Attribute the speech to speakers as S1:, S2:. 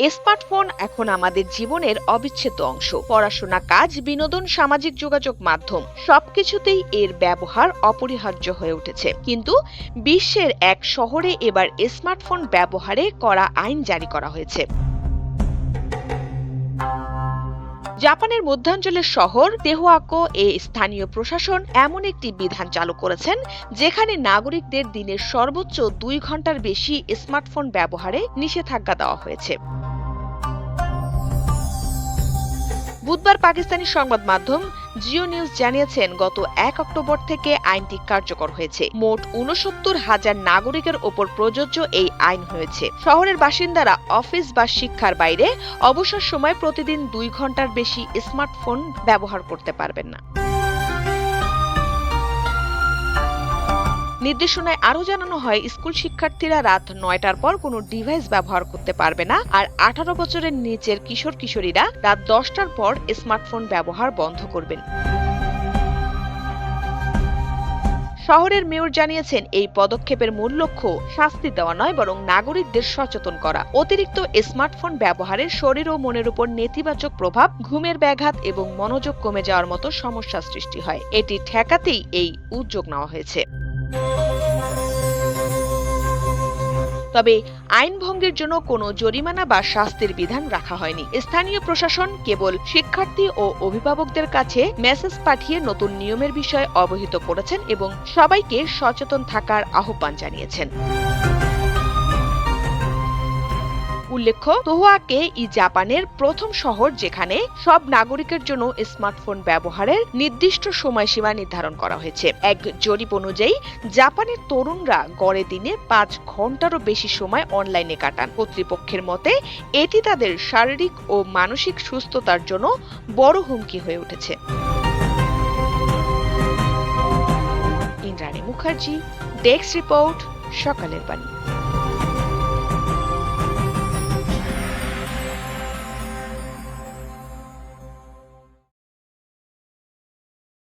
S1: Smartphone এখন আমাদের জীবনের অবিচ্ছেদ্য অংশ। পড়াশোনা কাজ, বিনোদন, সামাজিক যোগাযোগ মাধ্যম, সবকিছুতেই এর ব্যবহার অপরিহার্য হয়ে উঠেছে। কিন্তু বিশ্বের এক শহরে এবার স্মার্টফোন ব্যবহারে করা আইন জারি করা হয়েছে। জাপানের মধ্যাঞ্চলের শহর তেহুয়াকো এ স্থানীয় প্রশাসন এমন একটি বিধান চালু করেছেন, যেখানে নাগরিকদের দিনের সর্বোচ্চ দুই ঘণ্টার বেশি স্মার্টফোন ব্যবহারে নিষেধাজ্ঞা দেওয়া হয়েছে। বুধবার পাকিস্তানি সংবাদ মাধ্যম জিও নিউজ জানিয়েছেন, গত এক অক্টোবর থেকে আইনটি কার্যকর হয়েছে। মোট উনসত্তর হাজার নাগরিকের ওপর প্রযোজ্য এই আইন হয়েছে। শহরের বাসিন্দারা অফিস বা শিক্ষার বাইরে অবসর সময় প্রতিদিন দুই ঘণ্টার বেশি স্মার্টফোন ব্যবহার করতে পারবেন না। নির্দেশনায় আরও জানানো হয়, স্কুল শিক্ষার্থীরা রাত নয়টার পর কোনো ডিভাইস ব্যবহার করতে পারবে না আর আঠারো বছরের নিচের কিশোর কিশোরীরা রাত দশটার পর স্মার্টফোন ব্যবহার বন্ধ করবেন। শহরের মেয়র জানিয়েছেন, এই পদক্ষেপের মূল লক্ষ্য শাস্তি দেওয়া নয়, বরং নাগরিকদের সচেতন করা। অতিরিক্ত স্মার্টফোন ব্যবহারের শরীর ও মনের উপর নেতিবাচক প্রভাব, ঘুমের ব্যাঘাত এবং মনোযোগ কমে যাওয়ার মতো সমস্যা সৃষ্টি হয়। এটি ঠেকাতেই এই উদ্যোগ নেওয়া হয়েছে। তবে আইন ভঙ্গের জন্য কোনো জরিমানা বা শাস্তির বিধান রাখা হয়নি। স্থানীয় প্রশাসন কেবল শিক্ষার্থী ও অভিভাবকদের কাছে মেসেজ পাঠিয়ে নতুন নিয়মের বিষয়ে অবহিত করেছেন এবং সবাইকে সচেতন থাকার আহ্বান জানিয়েছেন। উল্লেখ্য, তোহাকে ই জাপানের প্রথম শহর যেখানে সব নাগরিকের জন্য স্মার্টফোন ব্যবহারের নির্দিষ্ট সময়সীমা নির্ধারণ করা হয়েছে। এক জরিপ অনুযায়ী, জাপানের তরুণরা গড়ে দিনে পাঁচ ঘন্টারও বেশি সময় অনলাইনে কাটান। কর্তৃপক্ষের মতে, এটি তাদের শারীরিক ও মানসিক সুস্থতার জন্য বড় হুমকি হয়ে উঠেছে। ইন্দ্রাণী মুখার্জি, ডেস্ক রিপোর্ট, সকালের বাণী।